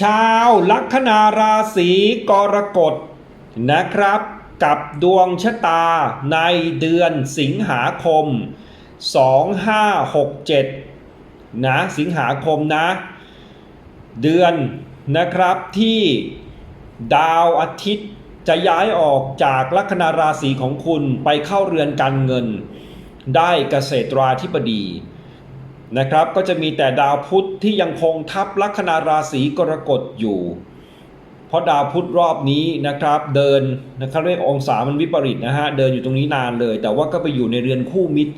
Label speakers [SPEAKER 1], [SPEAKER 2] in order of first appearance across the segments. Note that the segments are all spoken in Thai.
[SPEAKER 1] ชาวลัคนาราศีกรกฎนะครับ กับดวงชะตาในเดือนสิงหาคม 2567 นะสิงหาคมนะ เดือนนะครับที่ดาวอาทิตย์จะย้ายออกจากลัคนาราศีของคุณไปเข้าเรือนการเงิน ได้เกษตราธิบดี นะครับก็จะมีแต่ดาวพุธที่ยังคงทับลัคนาราศีกรกฎอยู่ เพราะดาวพุธรอบนี้นะครับเดินนะครับเรียกองศามันวิปริตนะฮะเดินอยู่ตรงนี้นานเลย แต่ว่าก็ไปอยู่ในเรือนคู่มิตร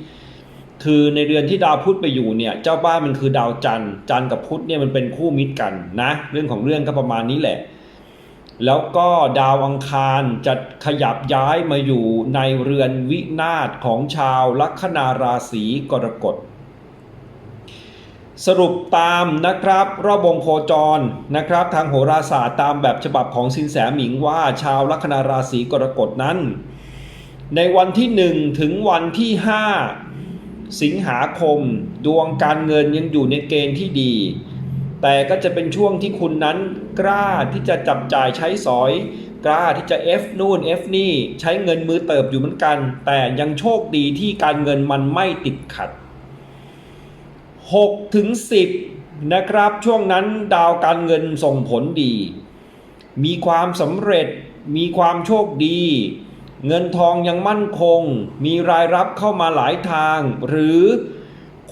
[SPEAKER 1] คือในเรือนที่ดาวพุธไปอยู่เนี่ยเจ้าบ้านมันคือดาวจันทร์จันทร์กับพุธเนี่ยมันเป็นคู่มิตรกันนะเรื่องของเรื่องก็ประมาณนี้แหละ แล้วก็ดาวอังคารจะขยับย้ายมาอยู่ในเรือนวินาศของชาวลัคนาราศีกรกฎ สรุปตามนะครับรอบวงโคจรนะครับ ทางโหราศาสตร์ตามแบบฉบับของสินแสหมิงว่าชาวลัคนาราศีกรกฎนั้น ในวันที่ 1 ถึงวันที่ 5 สิงหาคม ดวงการเงินยังอยู่ในเกณฑ์ที่ดี แต่ก็จะเป็นช่วงที่คุณนั้นกล้าที่จะจับจ่ายใช้สอย กล้าที่จะ F นู่น F นี่ใช้เงินมือเติบอยู่เหมือนกัน แต่ยังโชคดีที่การเงินมันไม่ติดขัด 6ถึง10 นะครับ ช่วงนั้นดาวการเงินส่งผลดี มีความสำเร็จ มีความโชคดี เงินทองยังมั่นคง มีรายรับเข้ามาหลายทาง หรือ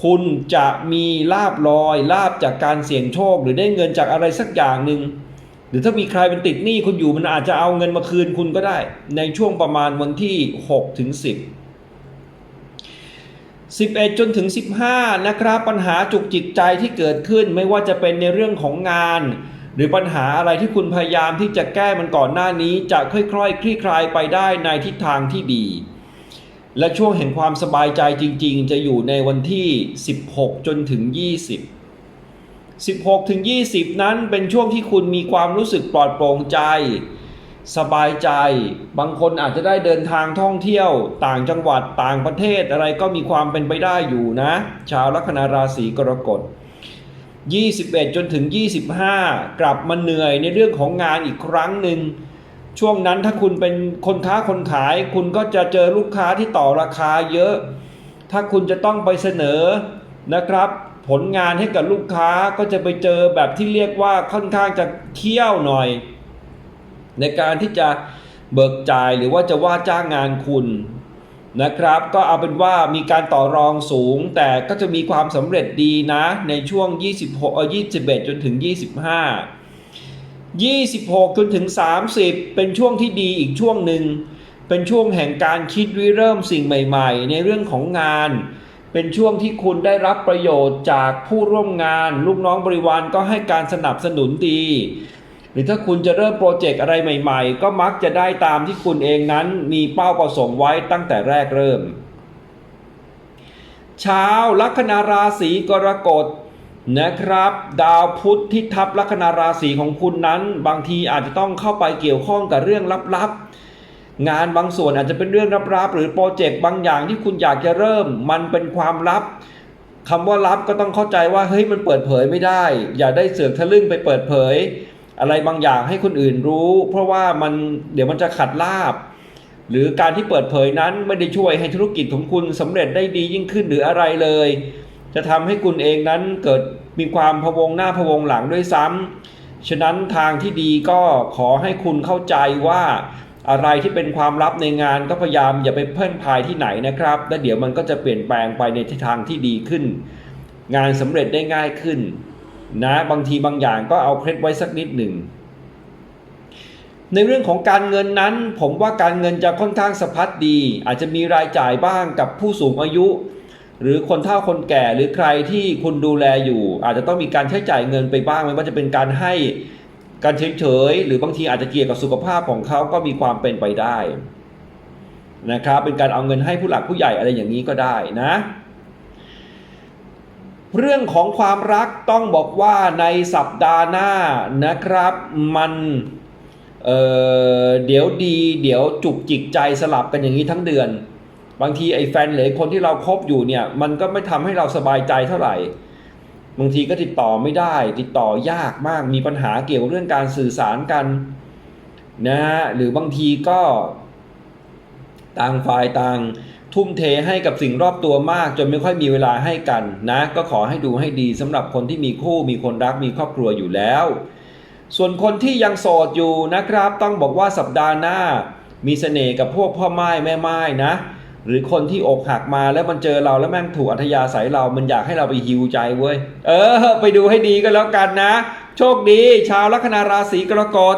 [SPEAKER 1] คุณจะมีลาบลอยลาบจากการเสี่ยงโชค หรือได้เงินจากอะไรสักอย่างหนึ่งหรือถ้ามีใครเป็นติดหนี้คุณอยู่มันอาจจะเอาเงินมาคืนคุณก็ได้ ในช่วงประมาณวันที่6ถึง10 11 จนถึง 15 นะครับปัญหาจุกจิกใจที่เกิดขึ้นไม่ว่าจะเป็นในเรื่องของงาน หรือปัญหาอะไรที่คุณพยายามที่จะแก้มันก่อนหน้านี้ จะค่อยๆคลี่คลายไปได้ในทิศทางที่ดี และช่วงแห่งความสบายใจจริง ๆ จะอยู่ในวันที่ 16 จนถึง 20 16ถึง20 นั้นเป็นช่วงที่คุณมีความรู้สึกปลอดโปร่งใจ สบายใจ บางคนอาจจะได้เดินทางท่องเที่ยว ต่างจังหวัดต่างประเทศอะไรก็มีความเป็นไปได้อยู่นะ ชาวลัคนาราศีกรกฎ 21 จนถึง 25 กลับมาเหนื่อยในเรื่องของงานอีกครั้งหนึ่งช่วงนั้นถ้าคุณเป็นคนค้าคนขาย คุณก็จะเจอลูกค้าที่ต่อราคาเยอะ ถ้าคุณจะต้องไปเสนอนะครับ ผลงานให้กับลูกค้าก็จะไปเจอแบบที่เรียกว่าค่อนข้างจะเที่ยวหน่อย ในการที่จะเบิกจ่ายหรือว่าจะว่าจ้างงานคุณนะครับ ก็เอาเป็นว่ามีการต่อรองสูง แต่ก็จะมีความสำเร็จดีนะ ในช่วง 26เอ่อ21 จนถึง 25 26 จนถึง 30 เป็นช่วงที่ดีอีกช่วงหนึ่ง เป็นช่วงแห่งการคิดริเริ่มสิ่งใหม่ๆ ในเรื่องของงาน เป็นช่วงที่คุณได้รับประโยชน์จากผู้ร่วมงาน ลูกน้องบริวารก็ให้การสนับสนุนดี หรือถ้าคุณจะเริ่มโปรเจกต์อะไรใหม่ ๆ ก็มักจะได้ตามที่คุณเองนั้นมีเป้าประสงค์ไว้ตั้งแต่แรกเริ่ม ชาวลัคนาราศีกรกฎนะครับ ดาวพุธที่ทับลัคนาราศีของคุณนั้น บางทีอาจจะต้องเข้าไปเกี่ยวข้องกับเรื่องลับๆ งานบางส่วนอาจจะเป็นเรื่องลับๆหรือโปรเจกต์บางอย่างที่คุณอยากจะเริ่ม มันเป็นความลับคำว่าลับก็ต้องเข้าใจว่าเฮ้ยมันเปิดเผยไม่ได้ อย่าได้เสือกทะลึ่งไปเปิดเผย อะไรบางอย่างให้คนอื่นรู้ เพราะว่ามันเดี๋ยวมันจะขัดลาบ หรือการที่เปิดเผยนั้นไม่ได้ช่วยให้ธุรกิจของคุณสำเร็จได้ดียิ่งขึ้นหรืออะไรเลย จะทำให้คุณเองนั้นเกิดมีความพะวงหน้าพะวงหลังด้วยซ้ำฉะนั้นทางที่ดีก็ขอให้คุณเข้าใจว่าอะไรที่เป็นความลับในงานก็พยายามอย่าไปเพิ่นพายที่ไหนนะครับ แล้วเดี๋ยวมันก็จะเปลี่ยนแปลงไปในทิศทางที่ดีขึ้น งานสำเร็จได้ง่ายขึ้น นะบางทีบางอย่างก็เอาเคล็ดไว้สักนิดหนึ่ง ในเรื่องของการเงินนั้น ผมว่าการเงินจะค่อนข้างสะพัดดี อาจจะมีรายจ่ายบ้างกับผู้สูงอายุ หรือคนเฒ่าคนแก่หรือใครที่คุณดูแลอยู่ อาจจะต้องมีการใช้จ่ายเงินไปบ้างไม่ว่าจะเป็นการให้การเฉยๆหรือบางทีอาจจะเกี่ยวกับสุขภาพของเขาก็มีความเป็นไปได้นะครับเป็นการเอาเงินให้ผู้หลักผู้ใหญ่อะไรอย่างนี้ก็ได้นะ เรื่องของความรักต้องบอกว่าในสัปดาห์หน้านะครับ มันเเดี๋ยวดี เดี๋ยวจุกจิกใจสลับกันอย่างนี้ทั้งเดือน บางทีไอ้แฟนหรือคนที่เราคบอยู่เนี่ย มันก็ไม่ทำให้เราสบายใจเท่าไหร่ บางทีก็ติดต่อไม่ได้ ติดต่อยากมากมีปัญหาเกี่ยวกับเรื่องการสื่อสารกันนะฮะหรือบางทีก็ ต่างฝ่ายต่าง ทุ่มเทให้กับสิ่งรอบตัวมาก จนไม่ค่อยมีเวลาให้กันนะ ก็ขอให้ดูให้ดีสำหรับคนที่มีคู่มีคนรักมีครอบครัวอยู่แล้ว ส่วนคนที่ยังโสดอยู่นะครับ ต้องบอกว่าสัปดาห์หน้า มีเสน่ห์กับพวกพ่อไม้แม่ไม้นะหรือคนที่อกหักมาแล้วมันเจอเราแล้วแม่งถูกอัธยาศัยเรา มันอยากให้เราไปฮิวใจเว้ย เออ ไปดูให้ดีก็แล้วกันนะ โชคดี ชาวลัคนาราศีกรกฎ